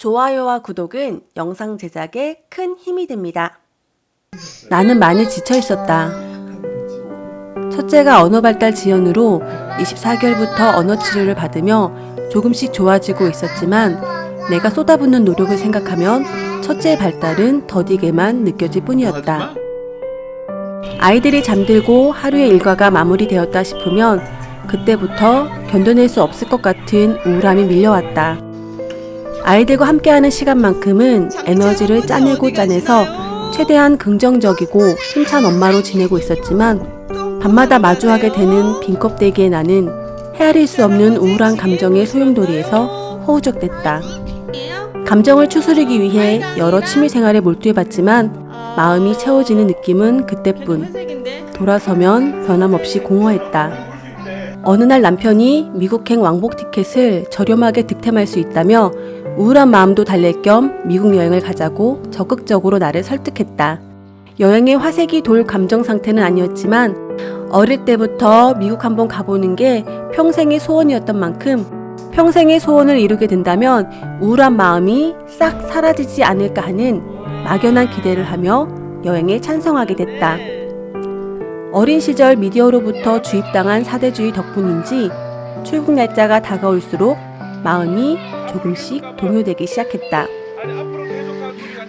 좋아요와 구독은 영상 제작에 큰 힘이 됩니다. 나는 많이 지쳐 있었다. 첫째가 언어 발달 지연으로 24개월부터 언어 치료를 받으며 조금씩 좋아지고 있었지만 내가 쏟아붓는 노력을 생각하면 첫째의 발달은 더디게만 느껴질 뿐이었다. 아이들이 잠들고 하루의 일과가 마무리되었다 싶으면 그때부터 견뎌낼 수 없을 것 같은 우울함이 밀려왔다. 아이들과 함께하는 시간만큼은 에너지를 짜내고 짜내서 최대한 긍정적이고 힘찬 엄마로 지내고 있었지만 밤마다 마주하게 되는 빈 껍데기의 나는 헤아릴 수 없는 우울한 감정의 소용돌이에서 허우적댔다. 감정을 추스르기 위해 여러 취미 생활에 몰두해봤지만 마음이 채워지는 느낌은 그때뿐. 돌아서면 변함없이 공허했다. 어느 날 남편이 미국행 왕복 티켓을 저렴하게 득템할 수 있다며 우울한 마음도 달랠 겸 미국 여행을 가자고 적극적으로 나를 설득했다. 여행의 화색이 돌 감정 상태는 아니었지만 어릴 때부터 미국 한번 가보는 게 평생의 소원이었던 만큼 평생의 소원을 이루게 된다면 우울한 마음이 싹 사라지지 않을까 하는 막연한 기대를 하며 여행에 찬성하게 됐다. 어린 시절 미디어로부터 주입당한 사대주의 덕분인지 출국 날짜가 다가올수록 마음이 조금씩 동요되기 시작했다.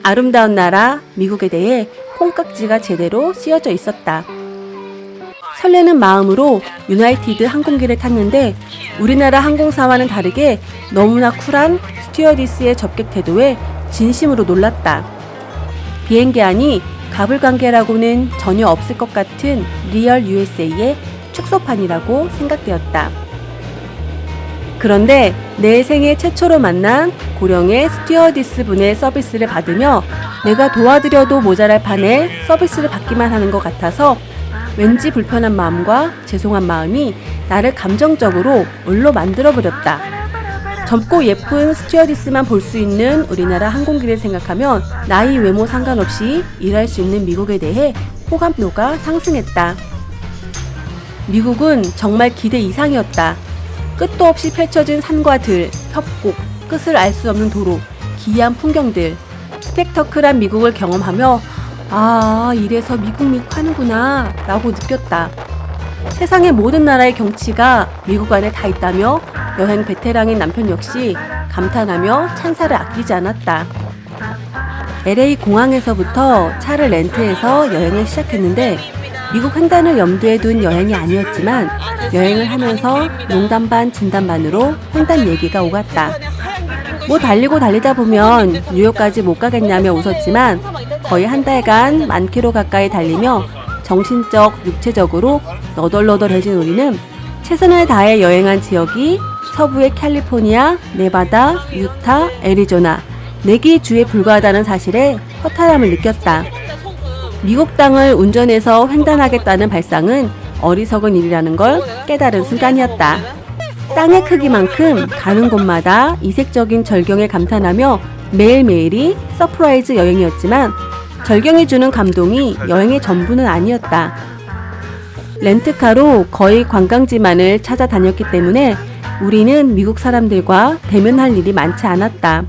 아름다운 나라 미국에 대해 콩깍지가 제대로 씌어져 있었다. 설레는 마음으로 유나이티드 항공기를 탔는데 우리나라 항공사와는 다르게 너무나 쿨한 스튜어디스의 접객 태도에 진심으로 놀랐다. 비행기 안이 가불관계라고는 전혀 없을 것 같은 리얼 USA의 축소판이라고 생각되었다. 그런데 내 생애 최초로 만난 고령의 스튜어디스 분의 서비스를 받으며 내가 도와드려도 모자랄 판에 서비스를 받기만 하는 것 같아서 왠지 불편한 마음과 죄송한 마음이 나를 감정적으로 올로 만들어버렸다. 젊고 예쁜 스튜어디스만 볼 수 있는 우리나라 항공기를 생각하면 나이 외모 상관없이 일할 수 있는 미국에 대해 호감도가 상승했다. 미국은 정말 기대 이상이었다. 끝도 없이 펼쳐진 산과 들, 협곡, 끝을 알 수 없는 도로, 기이한 풍경들, 스펙터클한 미국을 경험하며 아, 이래서 미국 미국 하는구나 라고 느꼈다. 세상의 모든 나라의 경치가 미국 안에 다 있다며 여행 베테랑인 남편 역시 감탄하며 찬사를 아끼지 않았다. LA 공항에서부터 차를 렌트해서 여행을 시작했는데 미국 횡단을 염두에 둔 여행이 아니었지만 여행을 하면서 농담 반 진담 반으로 횡단 얘기가 오갔다. 뭐 달리고 달리다 보면 뉴욕까지 못 가겠냐며 웃었지만 거의 한 달간 만 킬로 가까이 달리며 정신적, 육체적으로 너덜너덜해진 우리는 최선을 다해 여행한 지역이 서부의 캘리포니아, 네바다, 유타, 애리조나 네개 주에 불과하다는 사실에 허탈함을 느꼈다. 미국 땅을 운전해서 횡단하겠다는 발상은 어리석은 일이라는 걸 깨달은 순간이었다. 땅의 크기만큼 가는 곳마다 이색적인 절경에 감탄하며 매일매일이 서프라이즈 여행이었지만 절경이 주는 감동이 여행의 전부는 아니었다. 렌트카로 거의 관광지만을 찾아다녔기 때문에 우리는 미국 사람들과 대면할 일이 많지 않았다.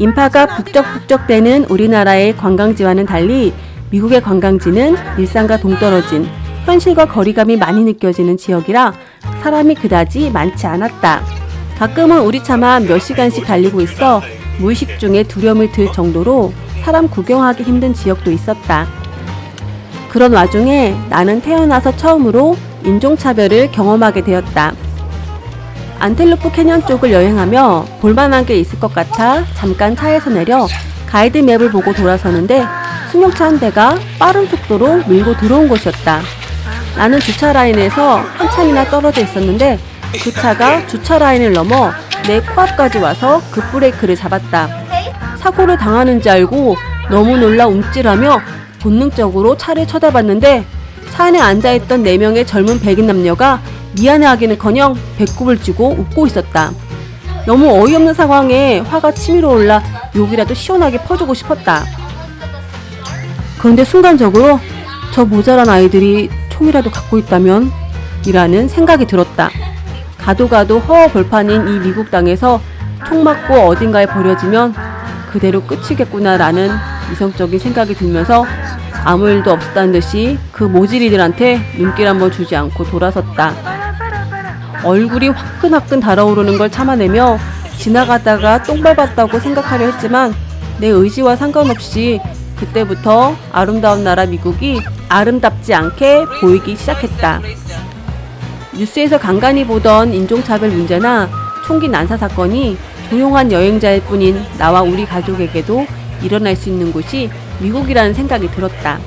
인파가 북적북적대는 우리나라의 관광지와는 달리 미국의 관광지는 일상과 동떨어진 현실과 거리감이 많이 느껴지는 지역이라 사람이 그다지 많지 않았다. 가끔은 우리 차만 몇 시간씩 달리고 있어 무의식 중에 두려움을 들 정도로 사람 구경하기 힘든 지역도 있었다. 그런 와중에 나는 태어나서 처음으로 인종차별을 경험하게 되었다. 안텔로프 캐년 쪽을 여행하며 볼만한 게 있을 것 같아 잠깐 차에서 내려 가이드 맵을 보고 돌아서는데 승용차 한 대가 빠른 속도로 밀고 들어온 것이었다. 나는 주차 라인에서 한참이나 떨어져 있었는데 그 차가 주차 라인을 넘어 내 코앞까지 와서 급브레이크를 잡았다. 사고를 당하는 줄 알고 너무 놀라 움찔하며 본능적으로 차를 쳐다봤는데 차 안에 앉아있던 4명의 젊은 백인 남녀가 미안해하기는커녕 배꼽을 쥐고 웃고 있었다. 너무 어이없는 상황에 화가 치밀어 올라 욕이라도 시원하게 퍼주고 싶었다. 그런데 순간적으로 저 모자란 아이들이 총이라도 갖고 있다면? 이라는 생각이 들었다. 가도 가도 허허벌판인 이 미국 땅에서 총 맞고 어딘가에 버려지면 그대로 끝이겠구나라는 이성적인 생각이 들면서 아무 일도 없었다는 듯이 그 모질이들한테 눈길 한번 주지 않고 돌아섰다. 얼굴이 화끈화끈 달아오르는 걸 참아내며 지나가다가 똥 밟았다고 생각하려 했지만 내 의지와 상관없이 그때부터 아름다운 나라 미국이 아름답지 않게 보이기 시작했다. 뉴스에서 간간히 보던 인종차별 문제나 총기 난사 사건이 조용한 여행자일 뿐인 나와 우리 가족에게도 일어날 수 있는 곳이 미국이라는 생각이 들었다.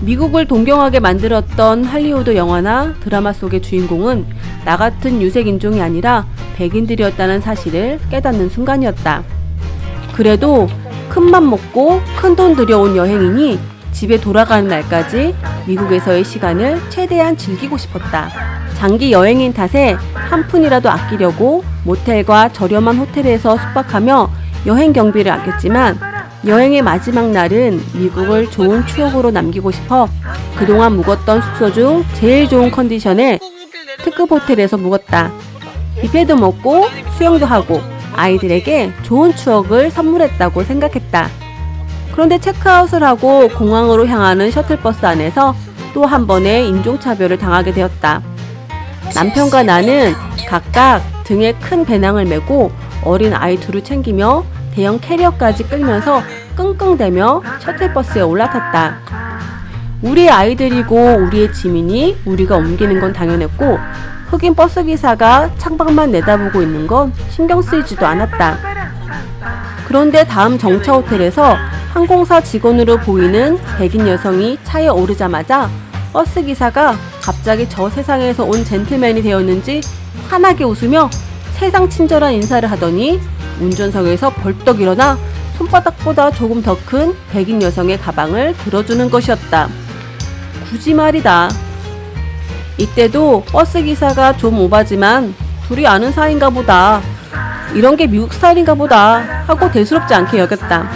미국을 동경하게 만들었던 할리우드 영화나 드라마 속의 주인공은 나 같은 유색 인종이 아니라 백인들이었다는 사실을 깨닫는 순간이었다. 그래도 큰 맘 먹고 큰 돈 들여온 여행이니 집에 돌아가는 날까지 미국에서의 시간을 최대한 즐기고 싶었다. 장기 여행인 탓에 한 푼이라도 아끼려고 모텔과 저렴한 호텔에서 숙박하며 여행 경비를 아꼈지만 여행의 마지막 날은 미국을 좋은 추억으로 남기고 싶어 그동안 묵었던 숙소 중 제일 좋은 컨디션에 특급 호텔에서 묵었다. 뷔페도 먹고 수영도 하고 아이들에게 좋은 추억을 선물했다고 생각했다. 그런데 체크아웃을 하고 공항으로 향하는 셔틀버스 안에서 또 한 번의 인종차별을 당하게 되었다. 남편과 나는 각각 등에 큰 배낭을 메고 어린 아이 둘을 챙기며 대형 캐리어까지 끌면서 끙끙대며 셔틀버스에 올라탔다. 우리의 아이들이고 우리의 짐이니 우리가 옮기는 건 당연했고 흑인 버스 기사가 창밖만 내다보고 있는 건 신경 쓰이지도 않았다. 그런데 다음 정차 호텔에서 항공사 직원으로 보이는 백인 여성이 차에 오르자마자 버스 기사가 갑자기 저 세상에서 온 젠틀맨이 되었는지 환하게 웃으며 세상 친절한 인사를 하더니 운전석에서 벌떡 일어나 손바닥보다 조금 더 큰 백인 여성의 가방을 들어주는 것이었다. 굳이 말이다. 이때도 버스 기사가 좀 오바지만 둘이 아는 사이인가 보다. 이런 게 미국 스타일인가 보다 하고 대수롭지 않게 여겼다.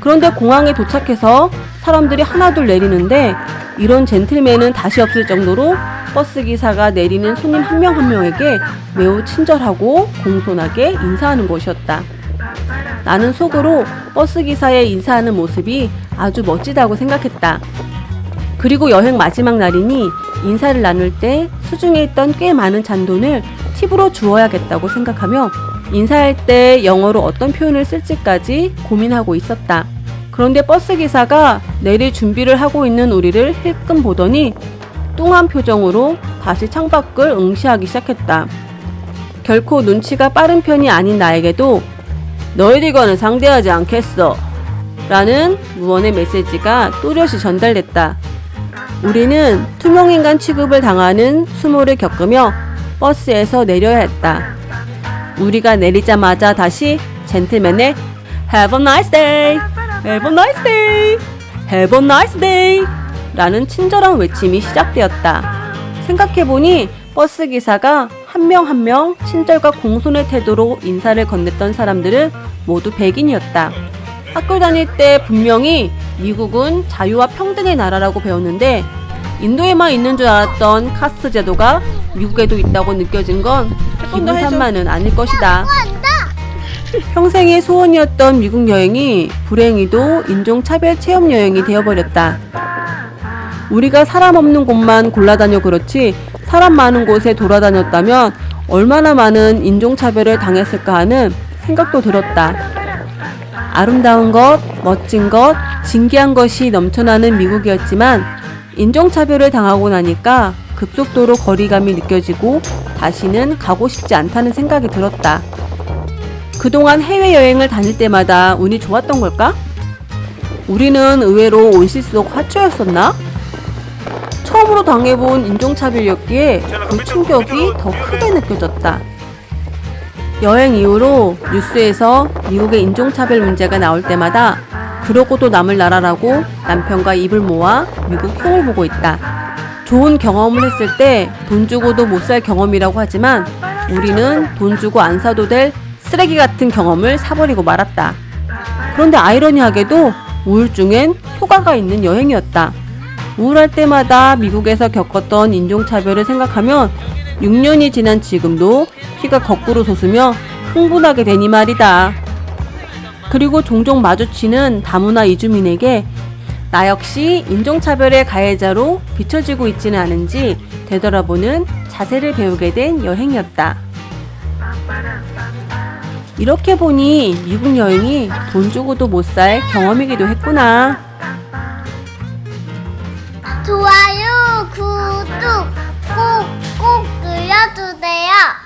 그런데 공항에 도착해서 사람들이 하나둘 내리는데 이런 젠틀맨은 다시 없을 정도로 버스 기사가 내리는 손님 한 명한 명에게 매우 친절하고 공손하게 인사하는 것이었다. 나는 속으로 버스 기사의 인사하는 모습이 아주 멋지다고 생각했다. 그리고 여행 마지막 날이니 인사를 나눌 때 수중에 있던 꽤 많은 잔돈을 팁으로 주어야겠다고 생각하며 인사할 때 영어로 어떤 표현을 쓸지까지 고민하고 있었다. 그런데 버스 기사가 내릴 준비를 하고 있는 우리를 힐끔 보더니 뚱한 표정으로 다시 창밖을 응시하기 시작했다. 결코 눈치가 빠른 편이 아닌 나에게도 너희들과는 상대하지 않겠어. 라는 무언의 메시지가 또렷이 전달됐다. 우리는 투명인간 취급을 당하는 수모를 겪으며 버스에서 내려야 했다. 우리가 내리자마자 다시 젠틀맨의 Have a nice day! Have a nice day! Have a nice day! 라는 친절한 외침이 시작되었다. 생각해보니 버스 기사가 한 명 한 명 친절과 공손의 태도로 인사를 건넸던 사람들은 모두 백인이었다. 학교 다닐 때 분명히 미국은 자유와 평등의 나라라고 배웠는데 인도에만 있는 줄 알았던 카스트 제도가 미국에도 있다고 느껴진 건 기분 탓만은 아닐 것이다. 평생의 소원이었던 미국 여행이 불행히도 인종차별 체험 여행이 되어버렸다. 우리가 사람 없는 곳만 골라다녀 그렇지 사람 많은 곳에 돌아다녔다면 얼마나 많은 인종차별을 당했을까 하는 생각도 들었다. 아름다운 것, 멋진 것, 진기한 것이 넘쳐나는 미국이었지만 인종차별을 당하고 나니까 급속도로 거리감이 느껴지고 다시는 가고 싶지 않다는 생각이 들었다. 그동안 해외여행을 다닐 때마다 운이 좋았던 걸까? 우리는 의외로 온실 속 화초였었나? 처음으로 당해본 인종차별이었기에 그 충격이 더 크게 느껴졌다. 여행 이후로 뉴스에서 미국의 인종차별 문제가 나올 때마다 그러고도 남을 나라라고 남편과 입을 모아 미국 흉을 보고 있다. 좋은 경험을 했을 때 돈 주고도 못 살 경험이라고 하지만 우리는 돈 주고 안 사도 될 쓰레기 같은 경험을 사버리고 말았다. 그런데 아이러니하게도 우울증엔 효과가 있는 여행이었다. 우울할 때마다 미국에서 겪었던 인종차별을 생각하면 6년이 지난 지금도 피가 거꾸로 솟으며 흥분하게 되니 말이다. 그리고 종종 마주치는 다문화 이주민에게 나 역시 인종차별의 가해자로 비춰지고 있지는 않은지 되돌아보는 자세를 배우게 된 여행이었다. 이렇게 보니 미국 여행이 돈 주고도 못 살 경험이기도 했구나. 좋아요, 구독 꼭 꼭 눌러주세요.